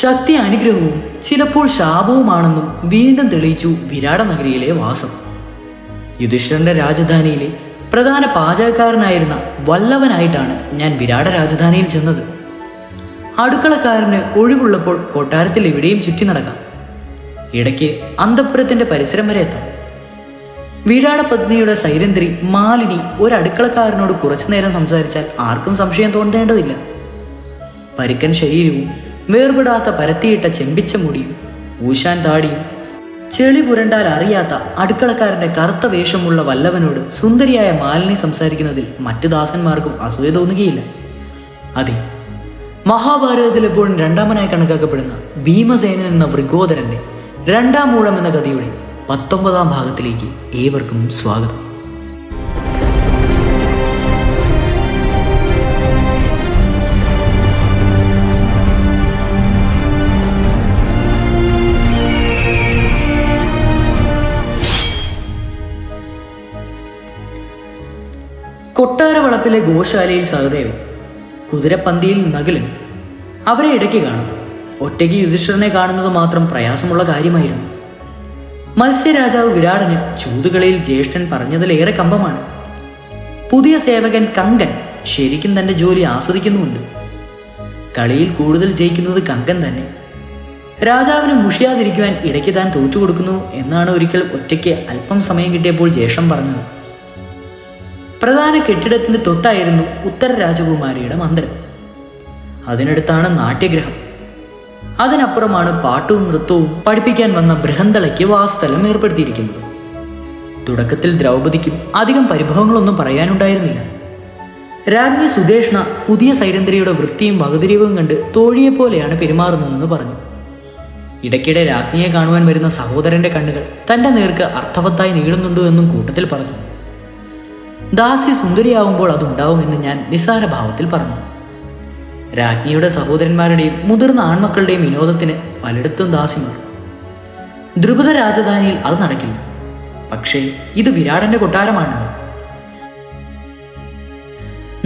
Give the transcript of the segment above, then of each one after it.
ശക്തി അനുഗ്രഹവും ചിലപ്പോൾ ശാപവുമാണെന്നും വീണ്ടും തെളിയിച്ചു വിരാട നഗരിയിലെ വാസം. യുധിഷ്ഠിരന്റെ രാജധാനിയിലെ പ്രധാന പാചകക്കാരനായിരുന്ന വല്ലവനായിട്ടാണ് ഞാൻ വിരാട രാജധാനിയിൽ ചെന്നത്. അടുക്കളക്കാരന് ഒഴിവുള്ളപ്പോൾ കൊട്ടാരത്തിൽ എവിടെയും ചുറ്റി നടക്കാം. ഇടയ്ക്ക് അന്തപുരത്തിന്റെ പരിസരം വരെ എത്താം. വിരാട പത്നിയുടെ സൈരന്ധ്രി മാലിനി ഒരു അടുക്കളക്കാരനോട് കുറച്ചു നേരം സംസാരിച്ചാൽ ആർക്കും സംശയം തോന്നേണ്ടതില്ല. പരുക്കൻ ശരീരവും വേർപെടാത്ത പരത്തിയിട്ട ചെമ്പിച്ച മുടിയും ഊശാൻ താടിയും ചെളി പുരണ്ടാൽ അറിയാത്ത അടുക്കളക്കാരന്റെ കറുത്ത വേഷമുള്ള വല്ലവനോട് സുന്ദരിയായ മാലിനി സംസാരിക്കുന്നതിൽ മറ്റു ദാസന്മാർക്കും അസൂയ തോന്നുകയില്ല. അതെ മഹാഭാരതത്തിൽ എപ്പോഴും രണ്ടാമനായി കണക്കാക്കപ്പെടുന്ന ഭീമസേനൻ എന്ന വൃഗോദരന്റെ രണ്ടാം മൂഴം എന്ന കഥയുടെ പത്തൊമ്പതാം ഭാഗത്തിലേക്ക് ഏവർക്കും സ്വാഗതം. കൊട്ടാരവളപ്പിലെ ഗോശാലയിൽ സഹദേവൻ കുതിരപ്പന്തിയിൽ നകുലൻ അവരെ ഇടയ്ക്ക് കാണും. ഒറ്റയ്ക്ക് യുധിഷ്ഠിരനെ കാണുന്നത് മാത്രം പ്രയാസമുള്ള കാര്യമായിരുന്നു. മത്സ്യരാജാവ് വിരാടന് ചൂതുകളിയിൽ ജ്യേഷ്ഠൻ പറഞ്ഞതിലേറെ കമ്പമാണ്. പുതിയ സേവകൻ കങ്കൻ ശരിക്കും തന്റെ ജോലി ആസ്വദിക്കുന്നുമുണ്ട്. കളിയിൽ കൂടുതൽ ജയിക്കുന്നത് കങ്കൻ തന്നെ. രാജാവിന് മുഷിയാതിരിക്കുവാൻ ഇടയ്ക്ക് താൻ തോറ്റു കൊടുക്കുന്നു എന്നാണ് ഒരിക്കൽ ഒറ്റയ്ക്ക് അല്പം സമയം കിട്ടിയപ്പോൾ ജ്യേഷ്ഠം പറഞ്ഞത്. പ്രധാന കെട്ടിടത്തിന് തൊട്ടായിരുന്നു ഉത്തര രാജകുമാരിയുടെ മന്ദിരം. അതിനടുത്താണ് നാട്യഗ്രഹം. അതിനപ്പുറമാണ് പാട്ടും നൃത്തവും പഠിപ്പിക്കാൻ വന്ന ബൃഹന്തളയ്ക്ക് വാസ്തലം ഏർപ്പെടുത്തിയിരിക്കുന്നത്. തുടക്കത്തിൽ ദ്രൗപദിക്കും അധികം പരിഭവങ്ങളൊന്നും പറയാനുണ്ടായിരുന്നില്ല. രാജ്ഞി സുദേഷ്ണ പുതിയ സൈരന്ധ്രിയുടെ വൃത്തിയും വകതിരിവും കണ്ട് തോഴിയെപ്പോലെയാണ് പെരുമാറുന്നതെന്ന് പറഞ്ഞു. ഇടയ്ക്കിടെ രാജ്ഞിയെ കാണുവാൻ വരുന്ന സഹോദരന്റെ കണ്ണുകൾ തന്റെ നേർക്ക് അർത്ഥവത്തായി നീളുന്നുണ്ടോ എന്നും കൂട്ടത്തിൽ പറഞ്ഞു. ദാസി സുന്ദരിയാവുമ്പോൾ അതുണ്ടാവുമെന്ന് ഞാൻ നിസാര ഭാവത്തിൽ പറഞ്ഞു. രാജ്ഞിയുടെ സഹോദരന്മാരുടെയും മുതിർന്ന ആൺമക്കളുടെയും വിനോദത്തിന് പലയിടത്തും ദാസിമാർ. ദ്രുപദ രാജധാനിയിൽ അത് നടക്കില്ല. പക്ഷേ ഇത് വിരാടന്റെ കൊട്ടാരമാണല്ലോ.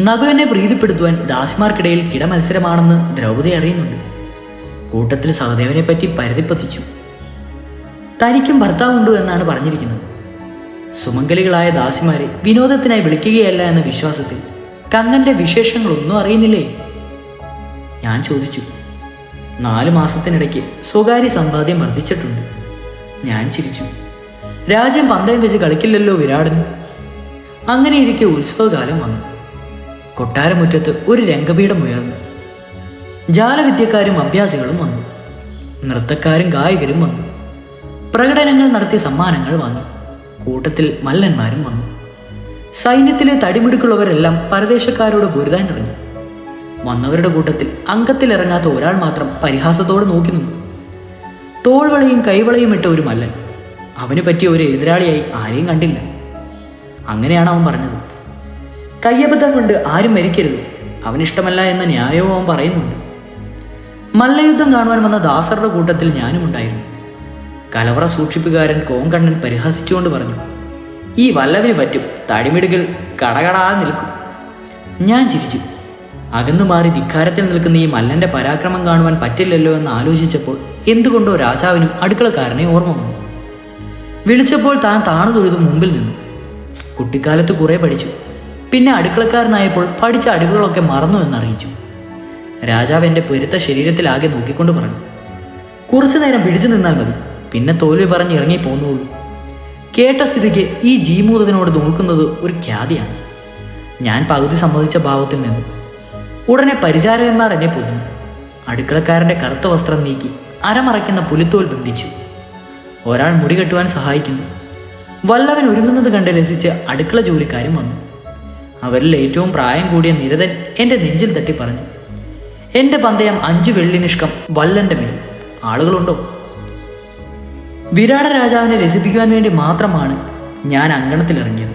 നകുലനെ പ്രീതിപ്പെടുത്തുവാൻ ദാസിമാർക്കിടയിൽ കിടമത്സരമാണെന്ന് ദ്രൗപദി അറിയുന്നുണ്ട്. കൂട്ടത്തിൽ സഹദേവനെ പറ്റി പരിധിപ്പത്തിച്ചു തനിക്കും ഭർത്താവുണ്ടോ എന്നാണ് പറഞ്ഞിരിക്കുന്നത്. സുമംഗലികളായ ദാസിമാരെ വിനോദത്തിനായി വിളിക്കുകയല്ല എന്ന വിശ്വാസത്തിൽ കങ്ങന്റെ വിശേഷങ്ങളൊന്നും അറിയുന്നില്ലേ? ഞാൻ ചോദിച്ചു. നാല് മാസത്തിനിടയ്ക്ക് സ്വകാര്യ സമ്പാദ്യം വർദ്ധിച്ചിട്ടുണ്ട്. ഞാൻ ചിരിച്ചു. രാജ്യം പന്തയം വെച്ച് കളിക്കില്ലല്ലോ വിരാടൻ. അങ്ങനെ ഇരിക്കെ ഉത്സവകാലം വന്നു. കൊട്ടാരമുറ്റത്ത് ഒരു രംഗപീഠം ഉയർന്നു. ജാലവിദ്യക്കാരും അഭ്യാസികളും വന്നു. നൃത്തക്കാരും ഗായകരും വന്നു. പ്രകടനങ്ങൾ നടത്തി സമ്മാനങ്ങൾ വാങ്ങി. കൂട്ടത്തിൽ മല്ലന്മാരും വന്നു. സൈന്യത്തിലെ തടിമിടുക്കുള്ളവരെല്ലാം പരദേശക്കാരോട് പൊരുതാൻ ഇറങ്ങി. വന്നവരുടെ കൂട്ടത്തിൽ അംഗത്തിലിറങ്ങാത്ത ഒരാൾ മാത്രം പരിഹാസത്തോടെ നോക്കി നിന്നു. തോൾവളയും കൈവളയും ഇട്ട ഒരു മല്ലൻ. അവന് പറ്റിയ ഒരു എതിരാളിയായി ആരെയും കണ്ടില്ല. അങ്ങനെയാണ് അവൻ പറഞ്ഞത്. കയ്യബദ്ധം കൊണ്ട് ആരും മരിക്കരുത്. അവനിഷ്ടമല്ല എന്ന ന്യായവും അവൻ പറയുന്നുണ്ട്. മല്ലയുദ്ധം കാണുവാൻ വന്ന ദാസറുടെ കൂട്ടത്തിൽ ഞാനും ഉണ്ടായിരുന്നു കലവറ സൂക്ഷിപ്പുകാരൻ കോങ്കണ്ണൻ പരിഹസിച്ചുകൊണ്ട് പറഞ്ഞു ഈ വല്ലവിന് പറ്റും തടിമിടുകൾ കടകടാ നിൽക്കും. ഞാൻ ചിരിച്ചു. അകന്നു മാറി ധിക്കാരത്തിൽ നിൽക്കുന്ന ഈ മല്ലന്റെ പരാക്രമം കാണുവാൻ പറ്റില്ലല്ലോ എന്ന് ആലോചിച്ചപ്പോൾ എന്തുകൊണ്ടോ രാജാവിനും അടുക്കളക്കാരനെ ഓർമ്മ വന്നു. വിളിച്ചപ്പോൾ താൻ താണു തൊഴുതു മുമ്പിൽ നിന്നു. കുട്ടിക്കാലത്ത് കുറെ പഠിച്ചു. പിന്നെ അടുക്കളക്കാരനായപ്പോൾ പഠിച്ച അടിവുകളൊക്കെ മറന്നു എന്നറിയിച്ചു. രാജാവ് എന്റെ പൊരുത്ത ശരീരത്തിലാകെ നോക്കിക്കൊണ്ട് പറഞ്ഞു കുറച്ചു നേരം പിടിച്ചു നിന്നാൽ മതി. പിന്നെ തോൽവി പറഞ്ഞ് ഇറങ്ങി പോന്നോളൂ. കേട്ട സ്ഥിതിക്ക് ഈ ജീമൂതത്തിനോട് നോക്കുന്നത് ഒരു ഖ്യാതിയാണ്. ഞാൻ പകുതി സമ്മതിച്ച ഭാവത്തിൽ നിന്നു. ഉടനെ പരിചാരകന്മാർ എന്നെ പൊതിഞ്ഞു അടുക്കളക്കാരന്റെ കറുത്ത വസ്ത്രം നീക്കി അരമറയ്ക്കുന്ന പുലിത്തോൽ ബന്ധിച്ചു. ഒരാൾ മുടി കെട്ടുവാൻ സഹായിക്കുന്നു. വല്ലവൻ ഒരുങ്ങുന്നത് കണ്ട് രസിച്ച് അടുക്കള ജോലിക്കാരും വന്നു. അവരിൽ ഏറ്റവും പ്രായം കൂടിയ നിരതൻ എന്റെ നെഞ്ചിൽ തട്ടി പറഞ്ഞു. എന്റെ പന്തയം അഞ്ച് വെള്ളി നിഷ്കം വല്ലന്റെ മേൽ. ആളുകളുണ്ടോ? വിരാട രാജാവിനെ രസിപ്പിക്കുവാൻ വേണ്ടി മാത്രമാണ് ഞാൻ അങ്കണത്തിലിറങ്ങിയത്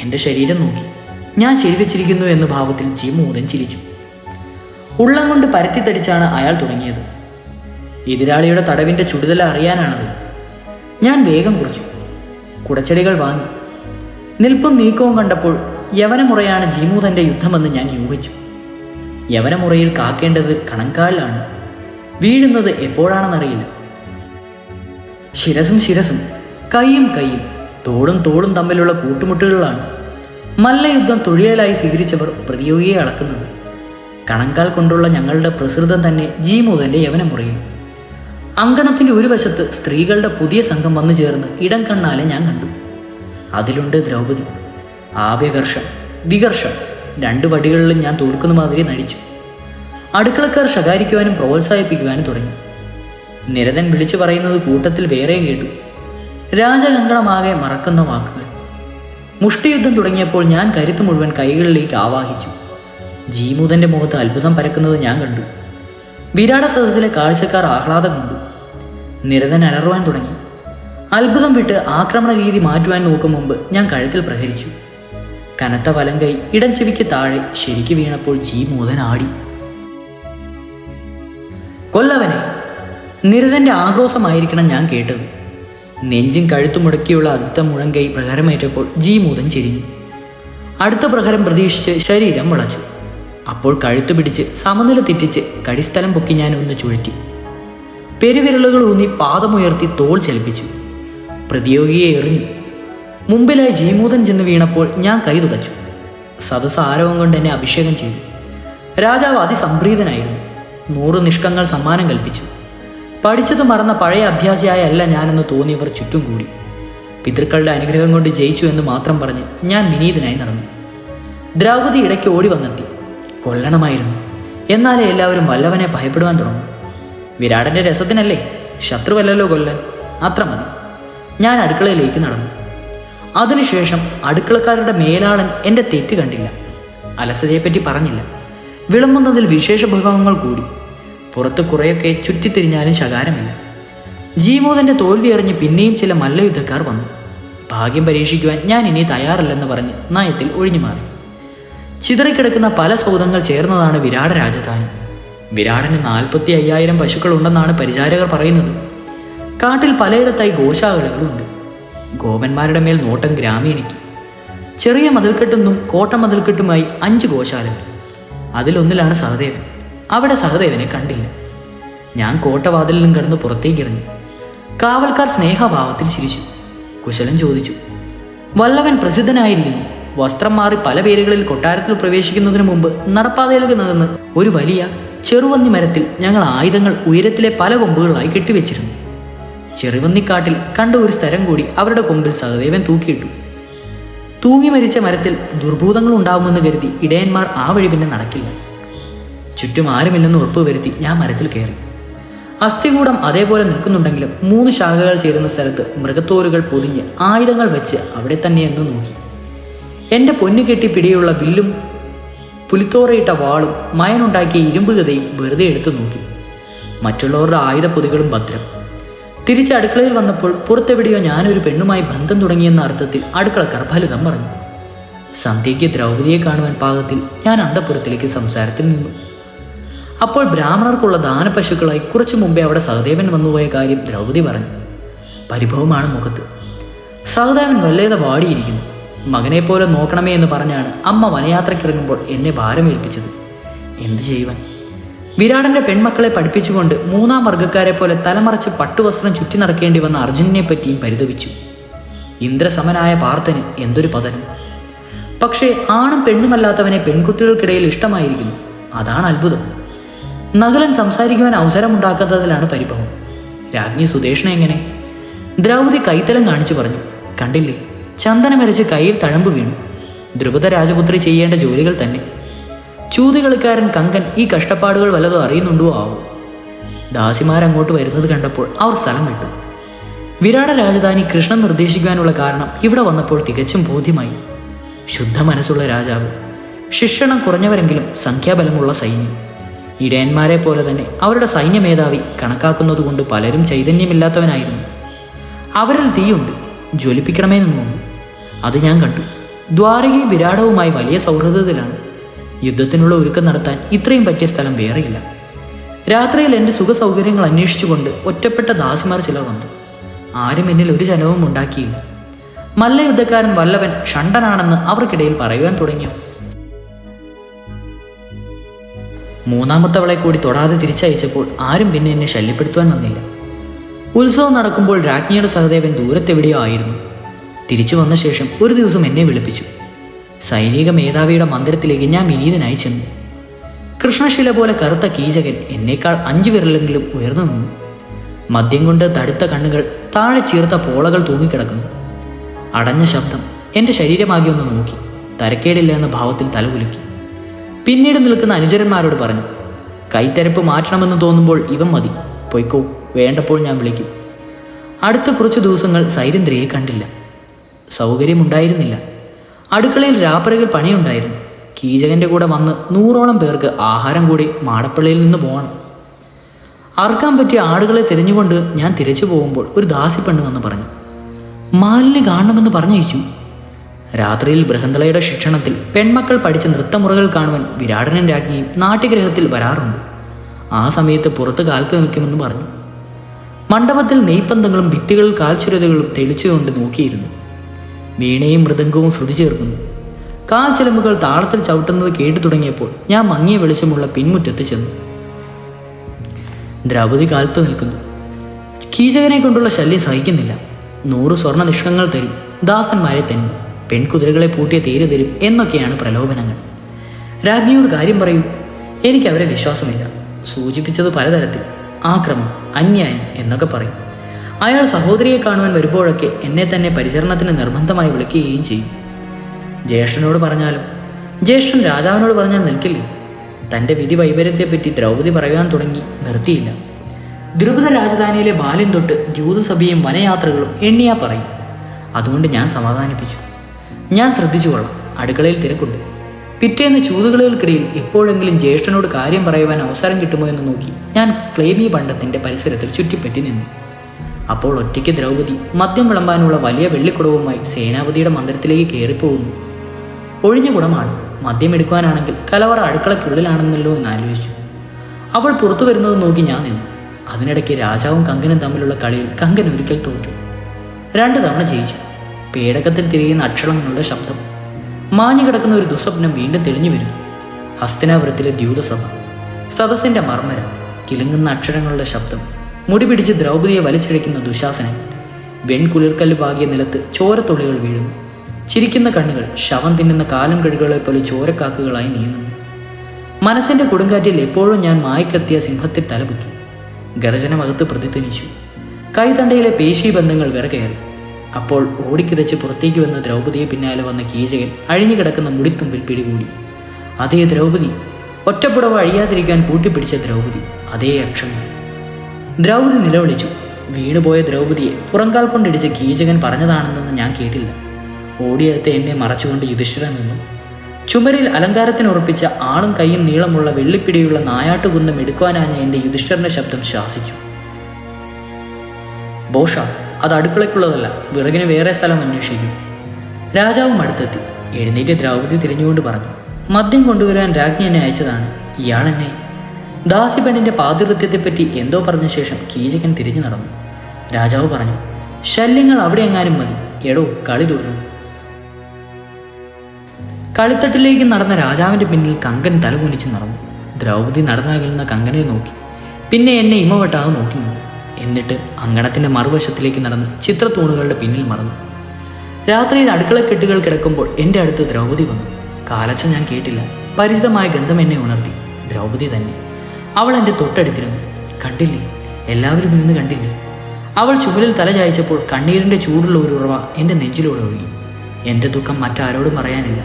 എന്റെ ശരീരം നോക്കി. ഞാൻ ശരിവച്ചിരിക്കുന്നു എന്ന ഭാവത്തിൽ ചീമൂതൻ ചിരിച്ചു. ഉള്ളം കൊണ്ട് പരത്തിത്തടിച്ചാണ് അയാൾ തുടങ്ങിയത്. എതിരാളിയുടെ തടവിന്റെ ചുടുതല അറിയാനാണത്. ഞാൻ വേഗം കുറച്ചു. കുടച്ചെടികൾ വാങ്ങി. നിൽപ്പും നീക്കവും കണ്ടപ്പോൾ യവനമുറയാണ് ജീമൂതന്റെ യുദ്ധമെന്ന് ഞാൻ യൂഹിച്ചു. യവനമുറയിൽ കാക്കേണ്ടത് കണങ്കാലിലാണ്. വീഴുന്നത് എപ്പോഴാണെന്നറിയില്ല. ശിരസും ശിരസും കൈയും കൈയും തോടും തോടും തമ്മിലുള്ള കൂട്ടുമുട്ടുകളിലാണ് മല്ലയുദ്ധം തൊഴിലായി സ്വീകരിച്ചവർ പ്രതിയോഗിയെ അളക്കുന്നത്. കണങ്കാൽ കൊണ്ടുള്ള ഞങ്ങളുടെ പ്രസൃതം തന്നെ ജീമൂതന്റെ യവനമുറയും. അങ്കണത്തിന്റെ ഒരു വശത്ത് സ്ത്രീകളുടെ പുതിയ സംഘം വന്നു ചേർന്ന് ഇടം കണ്ണാലെ ഞാൻ കണ്ടു. അതിലുണ്ട് ദ്രൗപദി. ആഭ്യകർഷം വികർഷം രണ്ടു വടികളിലും ഞാൻ തോൽക്കുന്ന മാതിരി നടിച്ചു. അടുക്കളക്കാർ ശകാരിക്കുവാനും പ്രോത്സാഹിപ്പിക്കുവാനും തുടങ്ങി. നിരതൻ വിളിച്ചു പറയുന്നത് കൂട്ടത്തിൽ വേറെ കേട്ടു. രാജകങ്കണമാകെ മറക്കുന്ന വാക്കുകൾ. മുഷ്ടിയുദ്ധം തുടങ്ങിയപ്പോൾ ഞാൻ കരുത്ത് മുഴുവൻ കൈകളിലേക്ക് ആവാഹിച്ചു. ജീമൂതന്റെ മുഖത്ത് അത്ഭുതം പരക്കുന്നത് ഞാൻ കണ്ടു. വിരാട സദസ്സിലെ കാഴ്ചക്കാർ ആഹ്ലാദം കണ്ടു. നിരതൻ അലറുവാൻ തുടങ്ങി. അത്ഭുതം വിട്ട് ആക്രമണ രീതി മാറ്റുവാൻ നോക്കും മുമ്പ് ഞാൻ കഴുത്തിൽ പ്രഹരിച്ചു. കനത്ത വലങ്കൈ ഇടം ചെവിക്ക് താഴെ ശരിക്ക് വീണപ്പോൾ ജീമൂതൻ ആടി. കൊല്ലവനെ നിരതന്റെ ആക്രോശമായിരിക്കണം ഞാൻ കേട്ടത്. നെഞ്ചും കഴുത്തും മുടക്കിയുള്ള അടുത്ത മുഴങ്കൈ പ്രഹരമേറ്റപ്പോൾ ജി മൂതൻ ചെരിഞ്ഞു. അടുത്ത പ്രഹരം പ്രതീക്ഷിച്ച് ശരീരം വളച്ചു. അപ്പോൾ കഴുത്തു പിടിച്ച് സമനില തെറ്റിച്ച് കടിസ്ഥലം പൊക്കി ഞാൻ ഒന്ന് ചുഴറ്റി. പെരുവിരലുകൾ ഊന്നി പാദമുയർത്തി തോൾ ചലിപ്പിച്ചു. പ്രതിയോഗിയെ എറിഞ്ഞു. മുമ്പിലായി ജീമൂതൻ ചെന്ന് വീണപ്പോൾ ഞാൻ കൈ തുടച്ചു. സദസ് ആരവം കൊണ്ട് എന്നെ അഭിഷേകം ചെയ്തു. രാജാവ് അതിസംപ്രീതനായിരുന്നു. നൂറ് നിഷ്കങ്ങൾ സമ്മാനം കൽപ്പിച്ചു. പഠിച്ചത് മറന്ന പഴയ അഭ്യാസിയായല്ല ഞാനെന്ന് തോന്നിയവർ ചുറ്റും കൂടി. പിതൃക്കളുടെ അനുഗ്രഹം കൊണ്ട് ജയിച്ചു എന്ന് മാത്രം പറഞ്ഞ് ഞാൻ വിനീതനായി നടന്നു. ദ്രൗപതി ഇടയ്ക്ക് ഓടി വന്നെത്തി. കൊല്ലണമായിരുന്നു. എന്നാലേ എല്ലാവരും വല്ലവനെ ഭയപ്പെടുവാൻ തുടങ്ങും. വിരാടന്റെ രസത്തിനല്ലേ? ശത്രുവല്ലല്ലോ കൊല്ലൻ. അത്ര മതി. ഞാൻ അടുക്കളയിലേക്ക് നടന്നു. അതിനുശേഷം അടുക്കളക്കാരുടെ മേലാളൻ എന്റെ തെറ്റ് കണ്ടില്ല. അലസതയെപ്പറ്റി പറഞ്ഞില്ല. വിളമ്പുന്നതിൽ വിശേഷ വിഭവങ്ങൾ കൂടി. പുറത്ത് കുറേയൊക്കെ ചുറ്റിത്തിരിഞ്ഞാലും ശകാരമില്ല. ജീമോദന്റെ തോൽവി അറിഞ്ഞ് പിന്നെയും ചില മല്ലയുദ്ധക്കാർ വന്നു. ഭാഗ്യം പരീക്ഷിക്കുവാൻ ഞാൻ ഇനി തയ്യാറല്ലെന്ന് പറഞ്ഞ് നയത്തിൽ ഒഴിഞ്ഞു മാറി. ചിതറിക്കിടക്കുന്ന പല സൗധങ്ങൾ ചേർന്നതാണ് വിരാട രാജധാനി. വിരാടന് നാൽപ്പത്തി അയ്യായിരം പശുക്കളുണ്ടെന്നാണ് പരിചാരകർ പറയുന്നത്. കാട്ടിൽ പലയിടത്തായി ഗോശാലകളുണ്ട് ഗോപന്മാരുടെ മേൽ നോട്ടം ഗ്രാമീണിക്ക്. ചെറിയ മതിൽക്കെട്ടെന്നും കോട്ട മതിൽക്കെട്ടുമായി അഞ്ച് ഗോശാലകൾ. അതിലൊന്നിലാണ് സഹദേവൻ. അവിടെ സഹദേവനെ കണ്ടില്ല. ഞാൻ കോട്ടവാതിലും കടന്ന് പുറത്തേക്ക് ഇറങ്ങി കാവൽക്കാർ സ്നേഹഭാവത്തിൽ ചിരിച്ചു. കുശലൻ ചോദിച്ചു വല്ലവൻ പ്രസിദ്ധനായിരിക്കുന്നു. വസ്ത്രം മാറി പല പേരുകളിൽ കൊട്ടാരത്തിൽ പ്രവേശിക്കുന്നതിന് മുമ്പ് നടപ്പാതയിലേക്ക് ഒരു വലിയ ചെറുവന്നി മരത്തിൽ ഞങ്ങൾ ആയുധങ്ങൾ ഉയരത്തിലെ പല കൊമ്പുകളായി കെട്ടിവെച്ചിരുന്നു. ചെറുവന്നിക്കാട്ടിൽ കണ്ട ഒരു സ്ഥലം കൂടി അവരുടെ കൊമ്പിൽ സഹദേവൻ തൂക്കിയിട്ടു. തൂങ്ങി മരിച്ച മരത്തിൽ ദുർഭൂതങ്ങൾ ഉണ്ടാവുമെന്ന് കരുതി ഇടയന്മാർ ആ വഴി പിന്നെ നടക്കില്ല. ചുറ്റും ആരുമില്ലെന്ന് ഉറപ്പുവരുത്തി ഞാൻ മരത്തിൽ കയറി. അസ്ഥികൂടം അതേപോലെ നിൽക്കുന്നുണ്ടെങ്കിലും മൂന്ന് ശാഖകൾ ചേരുന്ന സ്ഥലത്ത് മൃഗത്തോലുകൾ പൊതിഞ്ഞ് ആയുധങ്ങൾ വെച്ച് അവിടെ തന്നെ എന്ന് നോക്കി. എന്റെ പൊന്നു കെട്ടി പിടിയുള്ള വില്ലും പുലിത്തോറയിട്ട വാളും മയനുണ്ടാക്കിയ ഇരുമ്പ് ഗതയും വെറുതെ എടുത്തു നോക്കി. മറ്റുള്ളവരുടെ ആയുധ ആയുധപ്പൊതികളും ഭദ്രം. തിരിച്ച് അടുക്കളയിൽ വന്നപ്പോൾ പുറത്തെവിടെയോ ഞാനൊരു പെണ്ണുമായി ബന്ധം തുടങ്ങിയെന്ന അർത്ഥത്തിൽ അടുക്കളക്കാർ ഫലിതം പറഞ്ഞു. സന്ധ്യയ്ക്ക് ദ്രൗപതിയെ കാണുവാൻ പാകത്തിൽ ഞാൻ അന്തപുരത്തിലേക്ക് സംസാരത്തിൽ നിന്നു. അപ്പോൾ ബ്രാഹ്മണർക്കുള്ള ദാനപശുക്കളായി കുറച്ചു മുമ്പേ അവിടെ സഹദേവൻ വന്നുപോയ കാര്യം ദ്രൗപതി പറഞ്ഞു. പരിഭവമാണ് മുഖത്ത്. സഹദേവൻ വല്ലേത വാടിയിരിക്കുന്നു. മകനെ പോലെ നോക്കണമേ എന്ന് പറഞ്ഞാണ് അമ്മ വനയാത്രയ്ക്കിറങ്ങുമ്പോൾ എന്നെ ഭാരമേൽപ്പിച്ചത്. എന്തു ചെയ്യുവാൻ വിരാടന്റെ പെൺമക്കളെ പഠിപ്പിച്ചുകൊണ്ട് മൂന്നാം വർഗക്കാരെ പോലെ തലമറച്ച് പട്ടുവസ്ത്രം ചുറ്റി നടക്കേണ്ടി വന്ന അർജുനനെ പറ്റിയും പരിതപിച്ചു. ഇന്ദ്രസമനായ പാർത്ഥന് എന്തൊരു പതനം. പക്ഷേ ആണും പെണ്ണുമല്ലാത്തവനെ പെൺകുട്ടികൾക്കിടയിൽ ഇഷ്ടമായിരിക്കുന്നു. അതാണ് അത്ഭുതം. നഗലൻ സംസാരിക്കുവാൻ അവസരമുണ്ടാക്കാത്തതിലാണ് പരിഭവം. രാജ്ഞി സുദേഷ്ണ എങ്ങനെ? ദ്രൗപതി കൈത്തലം കാണിച്ചു പറഞ്ഞു കണ്ടില്ലേ ചന്ദനം വരച്ച് കയ്യിൽ തഴമ്പ് വീണു. ദ്രുപദ രാജപുത്രി ചെയ്യേണ്ട ജോലികൾ തന്നെ. ചൂതുകളിക്കാരൻ കങ്കൻ ഈ കഷ്ടപ്പാടുകൾ വല്ലതും അറിയുന്നുണ്ടോ ആവും? ദാസിമാരങ്ങോട്ട് വരുന്നത് കണ്ടപ്പോൾ അവർ സ്ഥലം വിട്ടു. വിരാട രാജധാനി കൃഷ്ണൻ നിർദ്ദേശിക്കാനുള്ള കാരണം ഇവിടെ വന്നപ്പോൾ തികച്ചും ബോധ്യമായി. ശുദ്ധ മനസ്സുള്ള രാജാവ് ശിക്ഷണം കുറഞ്ഞവരെങ്കിലും സംഖ്യാബലമുള്ള സൈന്യം. ഇടയന്മാരെ പോലെ തന്നെ അവരുടെ സൈന്യമേധാവി കണക്കാക്കുന്നതുകൊണ്ട് പലരും ചൈതന്യമില്ലാത്തവനായിരുന്നു. അവരിൽ തീയുണ്ട് ജ്വലിപ്പിക്കണമെന്ന് തോന്നുന്നു. അത് ഞാൻ കണ്ടു. ദ്വാരകയും വിരാടവുമായി വലിയ സൗഹൃദത്തിലാണ്. യുദ്ധത്തിനുള്ള ഒരുക്കം നടത്താൻ ഇത്രയും പറ്റിയ സ്ഥലം വേറെയില്ല. രാത്രിയിൽ എന്റെ സുഖ സൗകര്യങ്ങൾ അന്വേഷിച്ചുകൊണ്ട് ഒറ്റപ്പെട്ട ദാസിമാർ ചിലർ വന്നു. ആരും എന്നിൽ ഒരു ചെലവും ഉണ്ടാക്കിയില്ല. മല്ലയുദ്ധക്കാരൻ വല്ലവൻ ഷണ്ടനാണെന്ന് അവർക്കിടയിൽ പറയുവാൻ തുടങ്ങിയോ? മൂന്നാമത്തവളെ കൂടി തൊടാതെ തിരിച്ചയച്ചപ്പോൾ ആരും പിന്നെ എന്നെ ശല്യപ്പെടുത്തുവാൻ വന്നില്ല. ഉത്സവം നടക്കുമ്പോൾ രാജ്ഞിയുടെ സഹദേവൻ ദൂരത്തെവിടെയോ ആയിരുന്നു. തിരിച്ചു വന്ന ശേഷം ഒരു ദിവസം എന്നെ വിളിപ്പിച്ചു. സൈനിക മേധാവിയുടെ മന്ദിരത്തിലേക്ക് ഞാൻ വിനീതനായി ചെന്നു. കൃഷ്ണശില പോലെ കറുത്ത കീചകൻ എന്നേക്കാൾ അഞ്ചു വിരലെങ്കിലും ഉയർന്നു നിന്നു. മദ്യം കൊണ്ട് തടുത്ത കണ്ണുകൾ താഴെ ചീർത്ത പോളകൾ തൂങ്ങിക്കിടക്കുന്നു. അടഞ്ഞ ശബ്ദം എന്റെ ശരീരമാകെ ഒന്ന് നോക്കി. തരക്കേടില്ല എന്ന ഭാവത്തിൽ തലകുലുക്കി. പിന്നീട് നിൽക്കുന്ന അനുചരന്മാരോട് പറഞ്ഞു കൈത്തരപ്പ് മാറ്റണമെന്ന് തോന്നുമ്പോൾ ഇവൻ മതി. പൊയ്ക്കോ വേണ്ടപ്പോൾ ഞാൻ വിളിക്കും. അടുത്ത കുറച്ച് ദിവസങ്ങൾ സൈരന്ദ്രിയെ കണ്ടില്ല. സൗകര്യമുണ്ടായിരുന്നില്ല. അടുക്കളയിൽ രാപ്പറകൾ പണിയുണ്ടായിരുന്നു. കീചകന്റെ കൂടെ വന്ന് നൂറോളം പേർക്ക് ആഹാരം കൂടി മാടപ്പള്ളിയിൽ നിന്ന് പോകണം. അറക്കാൻ പറ്റിയ ആടുകളെ തിരഞ്ഞുകൊണ്ട് ഞാൻ തിരിച്ചു പോകുമ്പോൾ ഒരു ദാസിപ്പെണ്ണ് വന്ന് പറഞ്ഞു മാലിന് കാണണമെന്ന് പറഞ്ഞയച്ചു. രാത്രിയിൽ ബൃഹന്തളയുടെ ശിക്ഷണത്തിൽ പെൺമക്കൾ പഠിച്ച നൃത്തമുറകൾ കാണുവാൻ വിരാടനൻ രാജ്ഞിയും നാട്യഗ്രഹത്തിൽ വരാറുണ്ട്. ആ സമയത്ത് പുറത്ത് കാൽക്ക് നിൽക്കുമെന്ന് പറഞ്ഞു. മണ്ഡപത്തിൽ നെയ്പ്പന്തങ്ങളും ഭിത്തികൾ കാൽച്ചുരതകളും തെളിച്ചുകൊണ്ട് നോക്കിയിരുന്നു. വീണയും മൃദംഗവും ശ്രുതി ചേർക്കുന്നു. കാൽ ചിലമ്പുകൾ താളത്തിൽ ചവിട്ടുന്നത് കേട്ടു തുടങ്ങിയപ്പോൾ ഞാൻ മങ്ങിയ വെളിച്ചമുള്ള പിൻമുറ്റത്ത് ചെന്നു. ദ്രൗപതി കാലത്ത് നിൽക്കുന്നു. കീചകനെ കൊണ്ടുള്ള ശല്യം സഹിക്കുന്നില്ല. നൂറ് സ്വർണ നിഷ്കങ്ങൾ തരും. ദാസന്മാരെ തരും പെൺകുതിരകളെ പൂട്ടിയ തീരെ തരും എന്നൊക്കെയാണ് പ്രലോഭനങ്ങൾ. രാജ്ഞിയോട് കാര്യം പറയൂ. എനിക്ക് അവരെ വിശ്വാസമില്ല. സൂചിപ്പിച്ചത് പലതരത്തിൽ. ആക്രമം അന്യായം എന്നൊക്കെ പറയും. അയാൾ സഹോദരിയെ കാണുവാൻ വരുമ്പോഴൊക്കെ എന്നെ തന്നെ പരിചരണത്തിന് നിർബന്ധമായി വിളിക്കുകയും ചെയ്യും. ജ്യേഷ്ഠനോട് പറഞ്ഞാലും ജ്യേഷ്ഠൻ രാജാവിനോട് പറഞ്ഞാൽ നിൽക്കില്ലേ. തന്റെ വിധി വൈപര്യത്തെപ്പറ്റി ദ്രൗപദി പറയുവാൻ തുടങ്ങി നിർത്തിയില്ല. ദ്രുപദ രാജധാനിയിലെ ബാല്യം തൊട്ട് ദ്യൂതസഭയും വനയാത്രകളും എണ്ണിയാ പറയും. അതുകൊണ്ട് ഞാൻ സമാധാനിപ്പിച്ചു. ഞാൻ ശ്രദ്ധിച്ചുകൊള്ളാം അടുക്കളയിൽ തിരക്കുണ്ട്. പിറ്റേന്ന് ചൂതുകളികൾക്കിടയിൽ എപ്പോഴെങ്കിലും ജ്യേഷ്ഠനോട് കാര്യം പറയുവാൻ അവസരം കിട്ടുമോ എന്ന് നോക്കി ഞാൻ ക്ലേബി പണ്ടത്തിന്റെ പരിസരത്തിൽ ചുറ്റിപ്പറ്റി നിന്നു. അപ്പോൾ ഒറ്റയ്ക്ക് ദ്രൗപദി മദ്യം വിളമ്പാനുള്ള വലിയ വെള്ളിക്കുടവുമായി സേനാപതിയുടെ മന്ദിരത്തിലേക്ക് കയറിപ്പോകുന്നു. ഒഴിഞ്ഞ കുടമാണ്. മദ്യമെടുക്കുവാനാണെങ്കിൽ കലവറ അടുക്കളയ്ക്കുള്ളിലാണെന്നല്ലോ എന്ന് ആലോചിച്ചു. അവൾ പുറത്തു വരുന്നത് നോക്കി ഞാൻ നിന്നു. അതിനിടയ്ക്ക് രാജാവും കങ്കനും തമ്മിലുള്ള കളിയിൽ കങ്കൻ ഒരിക്കൽ തോറ്റു. രണ്ടു തവണ ജയിച്ചു. പേടകത്തിൽ തിരിയുന്ന അക്ഷരങ്ങളുടെ ശബ്ദം. മാഞ്ഞു കിടക്കുന്ന ഒരു ദുസ്വപ്നം വീണ്ടും തെളിഞ്ഞു വരുന്നു. ഹസ്തിനാപുരത്തിലെ ദ്യൂതസഭ. സദസ്സിന്റെ മർമ്മരം കിലുങ്ങുന്ന അക്ഷരങ്ങളുടെ ശബ്ദം മുടി പിടിച്ച് ദ്രൗപതിയെ വലിച്ചിഴയ്ക്കുന്ന ദുശാസനൻ വെൺകുളിർക്കല്ല് പാകിയ നിലത്ത് ചോരത്തുള്ളികൾ വീഴുന്നു. ചിരിക്കുന്ന കണ്ണുകൾ ശവം തിന്നുന്ന കാലം കഴുകുകളെ പോലെ ചോരക്കാക്കുകളായി നീങ്ങുന്നു. മനസ്സിന്റെ കൊടുങ്കാറ്റിൽ എപ്പോഴും ഞാൻ മായ്ക്കെത്തിയ സിംഹത്തെ തലപൊക്കി. ഗർജനമകത്ത് പ്രതിധ്വനിച്ചു. കൈതണ്ടയിലെ പേശി ബന്ധങ്ങൾ വിറകയറി. അപ്പോൾ ഓടിക്കിതച്ച് പുറത്തേക്ക് വന്ന ദ്രൗപതിയെ പിന്നാലെ വന്ന കീചകൻ അഴിഞ്ഞു കിടക്കുന്ന മുടിത്തുമ്പിൽ പിടികൂടി. അതേ ദ്രൗപതി ഒറ്റപ്പുടവ അഴിയാതിരിക്കാൻ കൂട്ടിപ്പിടിച്ച ദ്രൗപതി അതേ അക്ഷങ്ങൾ ദ്രൗപതി നിലവിളിച്ചു. വീണുപോയ ദ്രൗപതിയെ പുറങ്കാൽ കൊണ്ടിടിച്ച് കീചകൻ പറഞ്ഞതാണെന്നൊന്നും ഞാൻ കേട്ടില്ല. ഓടിയെടുത്ത് എന്നെ മറച്ചുകൊണ്ട് യുധിഷ്ഠിരൻ നിന്നു. ചുമരിൽ അലങ്കാരത്തിന് ഉറപ്പിച്ച ആളും കൈയും നീളമുള്ള വെള്ളിപ്പിടിയുള്ള നായാട്ടുകുന്നം എടുക്കുവാനാഞ്ഞ എന്റെ യുധിഷ്ഠിരന്റെ ശബ്ദം ശാസിച്ചു. ബോഷ അത് അടുക്കളയ്ക്കുള്ളതല്ല വിറകിന് വേറെ സ്ഥലം അന്വേഷിക്കും. രാജാവും അടുത്തെത്തി. എഴുന്നേറ്റ് ദ്രൗപതി തിരിഞ്ഞുകൊണ്ട് പറഞ്ഞു മദ്യം കൊണ്ടുവരാൻ രാജ്ഞി എന്നെ അയച്ചതാണ്. ഇയാൾ എന്നെ. ദാസി പെണ്ണിന്റെ പാതിവൃത്യത്തെപ്പറ്റി എന്തോ പറഞ്ഞ ശേഷം കീചകൻ തിരിഞ്ഞു നടന്നു. രാജാവ് പറഞ്ഞു ശല്യങ്ങൾ അവിടെ എങ്ങാനും മതി. എടോ കളി തുടരും. കളിത്തട്ടിലേക്ക് നടന്ന രാജാവിന്റെ പിന്നിൽ കങ്കൻ തലകുനിച്ച് നടന്നു. ദ്രൗപതി നടന്നകലുന്ന കങ്കനെ നോക്കി. പിന്നെ എന്നെ ഇമവട്ടാതെ നോക്കി നിന്നു. എന്നിട്ട് അങ്കണത്തിന്റെ മറുവശത്തിലേക്ക് നടന്ന് ചിത്രത്തൂണുകളുടെ പിന്നിൽ മറന്നു രാത്രിയിൽ അടുക്കള കെട്ടുകൾ കിടക്കുമ്പോൾ എന്റെ അടുത്ത് ദ്രൗപദി വന്നു. കാലച്ച ഞാൻ കേട്ടില്ല. പരിചിതമായ ഗന്ധം എന്നെ ഉണർത്തി. ദ്രൗപദി തന്നെ. അവൾ എന്റെ തൊട്ടടുത്തിരുന്നു. കണ്ടില്ലേ? എല്ലാവരും നിന്ന് കണ്ടില്ലേ? അവൾ ചുമലിൽ തല ചായച്ചപ്പോൾ കണ്ണീരിന്റെ ചൂടുള്ള ഒരു ഉറവ എന്റെ നെഞ്ചിലൂടെ ഒഴുകി. എന്റെ ദുഃഖം മറ്റാരോടും പറയാനില്ല.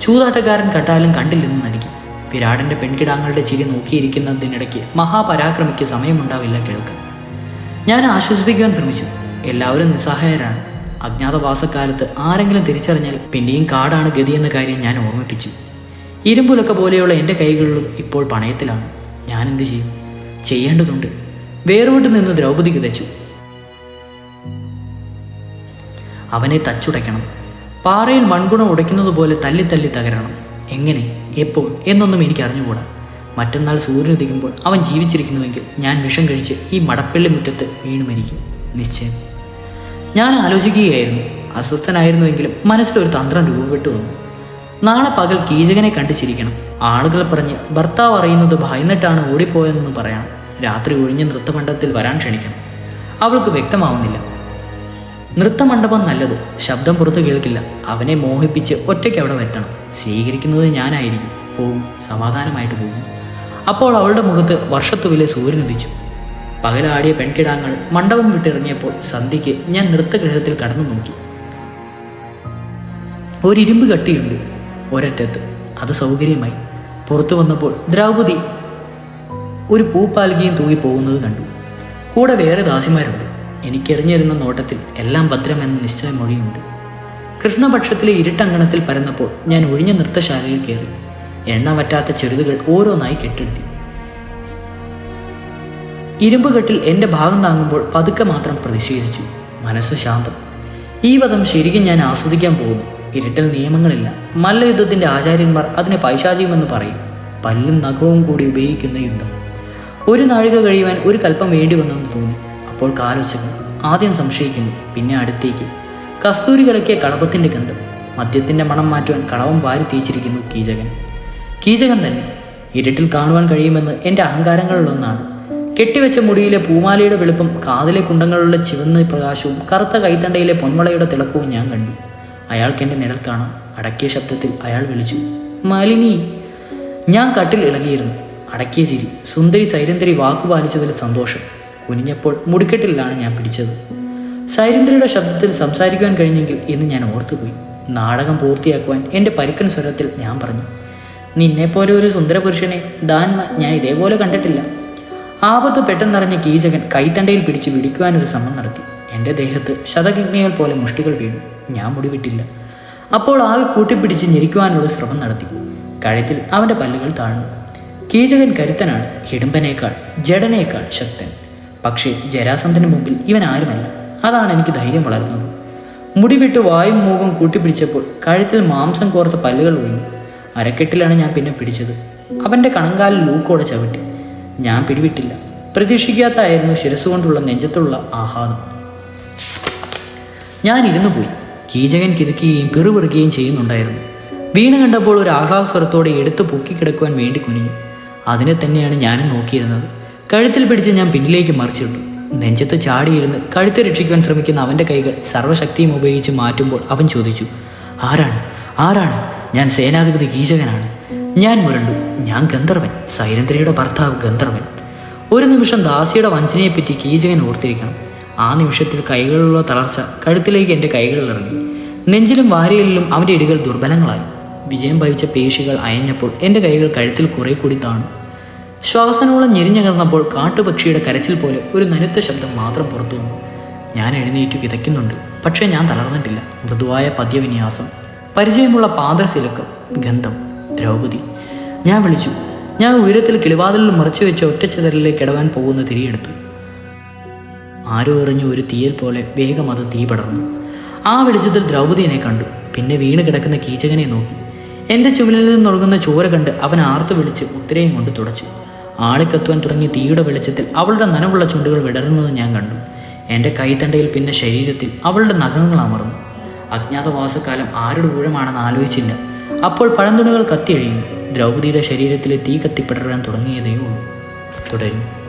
ചൂതാട്ടക്കാരൻ കട്ടാലും കണ്ടില്ലെന്ന് നടിക്കും. വിരാടന്റെ പെൺകിടാങ്ങളുടെ ചിരി നോക്കിയിരിക്കുന്നതിനിടയ്ക്ക് മഹാപരാക്രമിക്ക് സമയമുണ്ടാവില്ല കേൾക്കാൻ. ഞാൻ ആശ്വസിപ്പിക്കുവാൻ ശ്രമിച്ചു. എല്ലാവരും നിസ്സഹായരാണ്. അജ്ഞാതവാസക്കാലത്ത് ആരെങ്കിലും തിരിച്ചറിഞ്ഞാൽ പിന്നെയും കാടാണ് ഗതി എന്ന കാര്യം ഞാൻ ഓർമ്മിപ്പിച്ചു. ഇരുമ്പുലൊക്കെ പോലെയുള്ള എന്റെ കൈകളിലും ഇപ്പോൾ പണയത്തിലാണ്. ഞാൻ എന്ത് ചെയ്യും? ചെയ്യേണ്ടതുണ്ട്. വേർവിട്ട് നിന്ന് ദ്രൗപദി കിതച്ചു. അവനെ തച്ചുടയ്ക്കണം. പാറയിൽ മൺകുണം ഉടയ്ക്കുന്നത് പോലെ തല്ലി തല്ലി തകരണം. എങ്ങനെ? എപ്പോൾ? എന്നൊന്നും എനിക്ക് അറിഞ്ഞുകൂടാ മറ്റന്നാൾ സൂര്യൻ ഉദിക്കുമ്പോൾ അവൻ ജീവിച്ചിരിക്കുന്നുവെങ്കിൽ ഞാൻ വിഷം കഴിച്ച് ഈ മടപ്പള്ളി മുറ്റത്ത് വീണു മരിക്കും. നിശ്ചയം. ഞാൻ ആലോചിക്കുകയായിരുന്നു. അസ്വസ്ഥനായിരുന്നുവെങ്കിലും മനസ്സിലൊരു തന്ത്രം രൂപപ്പെട്ടു വന്നു. നാളെ പകൽ കീചകനെ കണ്ടു ചിരിക്കണം ആളുകൾ പറഞ്ഞ് ഭർത്താവ് അറിയുന്നത് ഭയന്നിട്ടാണ് ഓടിപ്പോയതെന്ന് പറയണം. രാത്രി ഒഴിഞ്ഞ നൃത്തമണ്ഡപത്തിൽ വരാൻ ക്ഷണിക്കണം. അവൾക്ക് വ്യക്തമാവുന്നില്ല. നൃത്തമണ്ഡപം നല്ലത്. ശബ്ദം പുറത്ത് കേൾക്കില്ല. അവനെ മോഹിപ്പിച്ച് ഒറ്റയ്ക്ക് അവിടെ വരുത്തണം. സ്വീകരിക്കുന്നത് ഞാനായിരിക്കും. പോകും സമാധാനമായിട്ട് പോകും അപ്പോൾ അവളുടെ മുഖത്ത് വർഷത്തുവിലെ സൂര്യൻ ഉദിച്ചു. പകലാടിയ പെൺകിടാങ്ങൾ മണ്ഡപം വിട്ടിറങ്ങിയപ്പോൾ സന്ധ്യയ്ക്ക് ഞാൻ നൃത്തഗ്രഹത്തിൽ കടന്നു നോക്കി. ഒരിരുമ്പ് കട്ടിയുണ്ട് ഒരറ്റത്ത്. അത് സൗകര്യമായി. പുറത്തു വന്നപ്പോൾ ദ്രൗപദി ഒരു പൂപ്പാൽകിയും തൂങ്ങി പോകുന്നത് കണ്ടു. കൂടെ വേറെ ദാസിമാരുണ്ട്. എനിക്കെറിഞ്ഞിരുന്ന നോട്ടത്തിൽ എല്ലാം ഭദ്രമെന്ന നിശ്ചയമൊഴിയുണ്ട്. കൃഷ്ണപക്ഷത്തിലെ ഇരുട്ടങ്കണത്തിൽ പരന്നപ്പോൾ ഞാൻ ഒഴിഞ്ഞ നൃത്തശാലയിൽ കയറി. എണ്ണ പറ്റാത്ത ചെറുതുകൾ ഓരോന്നായി കെട്ടെടുത്തി. ഇരുമ്പുകെട്ടിൽ എന്റെ ഭാഗം താങ്ങുമ്പോൾ പതുക്കെ മാത്രം പ്രതിഷേധിച്ചു. മനസ്സ് ശാന്തം. ഈ വധം ശരിക്കും ഞാൻ ആസ്വദിക്കാൻ പോകുന്നു. ഇരുട്ടൽ നിയമങ്ങളില്ല. മല്ലയുദ്ധത്തിന്റെ ആചാര്യന്മാർ അതിനെ പൈശാചികമെന്ന് പറയും. പല്ലും നഖവും കൂടി ഉപയോഗിക്കുന്ന യുദ്ധം. ഒരു നാഴിക കഴിയുവാൻ ഒരു കൽപ്പം വേണ്ടി വന്നെന്ന് തോന്നി. അപ്പോൾ കാലോചകം ആദ്യം സംശയിക്കുന്നു പിന്നെ അടുത്തേക്ക്. കസ്തൂരി കലക്കിയ കളപത്തിന്റെ ഗന്ധം. മദ്യത്തിന്റെ മണം മാറ്റുവാൻ കളവം വാരി തേച്ചിരിക്കുന്നു കീചകൻ. കീചകൻ തന്നെ. ഇരുട്ടിൽ കാണുവാൻ കഴിയുമെന്ന് എന്റെ അഹങ്കാരങ്ങളിലൊന്നാണ്. കെട്ടിവെച്ച മുടിയിലെ പൂമാലയുടെ വെളുപ്പം കാതിലെ കുണ്ടങ്ങളുള്ള ചിവന്ന പ്രകാശവും കറുത്ത കൈത്തണ്ടയിലെ പൊന്മളയുടെ തിളക്കവും ഞാൻ കണ്ടു. അയാൾക്ക് എന്റെ നിഴൽ കാണാം. അടക്കിയ ശബ്ദത്തിൽ അയാൾ വിളിച്ചു മാലിനി. ഞാൻ കട്ടിൽ ഇളകിയിരുന്നു. അടക്കിയ ചിരി സുന്ദരി സൈരന്തരി വാക്കു പാലിച്ചതിൽ സന്തോഷം. കുനിഞ്ഞപ്പോൾ മുടിക്കെട്ടിലാണ് ഞാൻ പിടിച്ചത്. സൈരന്തരിയുടെ ശബ്ദത്തിൽ സംസാരിക്കുവാൻ കഴിഞ്ഞെങ്കിൽ എന്ന് ഞാൻ ഓർത്തുപോയി. നാടകം പൂർത്തിയാക്കുവാൻ എന്റെ പരുക്കൻ സ്വരത്തിൽ ഞാൻ പറഞ്ഞു നിന്നെപ്പോലെ ഒരു സുന്ദര പുരുഷനെ ദാൻ ഞാൻ ഇതേപോലെ കണ്ടിട്ടില്ല. ആപത്ത് പെട്ടെന്നറിഞ്ഞ കീചകൻ കൈത്തണ്ടയിൽ പിടിച്ച് പിടിക്കുവാനൊരു ശ്രമം നടത്തി. എന്റെ ദേഹത്ത് ശതകിഗ്നികൾ പോലെ മുഷ്ടികൾ വീണു. ഞാൻ മുടിവിട്ടില്ല. അപ്പോൾ ആകെ കൂട്ടിപ്പിടിച്ച് ഞെരിക്കുവാനുള്ള ശ്രമം നടത്തി. കഴുത്തിൽ അവന്റെ പല്ലുകൾ താഴ്ന്നു. കീചകൻ കരുത്തനാണ് ഹിഡംബനേക്കാൾ ജഡനേക്കാൾ ശക്തൻ. പക്ഷേ ജരാസന്ധന് മുമ്പിൽ ഇവൻ ആരുമല്ല. അതാണ് എനിക്ക് ധൈര്യം വളർന്നത്. മുടിവിട്ട് വായും മൂകും കൂട്ടിപ്പിടിച്ചപ്പോൾ കഴുത്തിൽ മാംസം കോർത്ത പല്ലുകൾ ഒഴിഞ്ഞു. അരക്കെട്ടിലാണ് ഞാൻ പിന്നെ പിടിച്ചത്. അവന്റെ കണങ്കാലിൽ ലൂക്കോടെ ചവിട്ടി. ഞാൻ പിടിവിട്ടില്ല. പ്രതീക്ഷിക്കാത്തായിരുന്നു ശിരസുകൊണ്ടുള്ള നെഞ്ചത്തുള്ള ആഹ്ലാദം. ഞാൻ ഇരുന്നു പോയി. കീചകൻ കിതുക്കുകയും പിറുപിറുക്കുകയും ചെയ്യുന്നുണ്ടായിരുന്നു. വീണ് കണ്ടപ്പോൾ ഒരു ആഹ്ലാദസ്വരത്തോടെ എടുത്തു പൊക്കിക്കിടക്കുവാൻ വേണ്ടി കുനിഞ്ഞു. അതിനെ തന്നെയാണ് ഞാനും നോക്കിയിരുന്നത്. കഴുത്തിൽ പിടിച്ച് ഞാൻ പിന്നിലേക്ക് മറിച്ചിട്ടു. നെഞ്ചത്ത് ചാടിയിരുന്ന് കഴുത്ത് രക്ഷിക്കുവാൻ ശ്രമിക്കുന്ന അവന്റെ കൈകൾ സർവശക്തിയും ഉപയോഗിച്ച് മാറ്റുമ്പോൾ അവൻ ചോദിച്ചു ആരാണ്? ആരാണ്? ഞാൻ സേനാധിപതി കീചകനാണ്. ഞാൻ മുരണ്ടു. ഞാൻ ഗന്ധർവൻ. സൈരന്ദ്രയുടെ ഭർത്താവ് ഗന്ധർവൻ. ഒരു നിമിഷം ദാസിയുടെ വഞ്ചനയെപ്പറ്റി കീചകൻ ഓർത്തിരിക്കണം. ആ നിമിഷത്തിൽ കൈകളിലുള്ള തളർച്ച കഴുത്തിലേക്ക് എന്റെ കൈകളിൽ ഇറങ്ങി. നെഞ്ചിലും വാരിയലിലും അവന്റെ ഇടികൾ ദുർബലങ്ങളായി. വിജയം ഭവിച്ച പേശികൾ അയഞ്ഞപ്പോൾ എന്റെ കൈകൾ കഴുത്തിൽ കുറെ കൂടി താണു. ശ്വാസനോളം ഞെരിഞ്ഞകർന്നപ്പോൾ കാട്ടുപക്ഷിയുടെ കരച്ചിൽ പോലെ ഒരു നനുത്ത ശബ്ദം മാത്രം പുറത്തു വന്നു ഞാൻ എഴുന്നേറ്റു കിതയ്ക്കുന്നുണ്ട്. പക്ഷേ ഞാൻ തളർന്നിട്ടില്ല. മൃദുവായ പദ്യവിന്യാസം. പരിചയമുള്ള പാദശിലക്കം ഗന്ധം ദ്രൗപദി. ഞാൻ വിളിച്ചു. ഞാൻ ഉയരത്തിൽ കിളിവാതിലിൽ മറച്ചു വെച്ച ഒറ്റച്ചതലിലേക്ക് ഇടവാൻ പോകുന്ന തിരിയെടുത്തു. ആരോ എറിഞ്ഞ ഒരു തീയൽ പോലെ വേഗം അത് തീ പടർന്നു. ആ വെളിച്ചത്തിൽ ദ്രൗപദിയെ കണ്ടു. പിന്നെ വീണ് കിടക്കുന്ന കീചകനെ നോക്കി. എന്റെ ചുമലിൽ നിന്നൊഴുകുന്ന ചോര കണ്ട് അവൻ ആർത്തു വിളിച്ച് ഉത്തരയും കൊണ്ട് തുടച്ചു. ആളിക്കത്തുവാൻ തുടങ്ങിയ തീയുടെ വെളിച്ചത്തിൽ അവളുടെ നനവുള്ള ചുണ്ടുകൾ വിടരുന്നത് ഞാൻ കണ്ടു. എന്റെ കൈത്തണ്ടയിൽ പിന്നെ ശരീരത്തിൽ അവളുടെ നഖങ്ങൾ അമർന്നു. അജ്ഞാതവാസക്കാലം ആരുടെ ഊഴമാണെന്ന് ആലോചിച്ചില്ല. അപ്പോൾ പഴന്തുണകൾ കത്തിയഴിയുന്നു ദ്രൗപതിയുടെ ശരീരത്തിലെ തീ കത്തിപ്പിടരാൻ തുടങ്ങിയതേ ഉള്ളൂ തുടരും.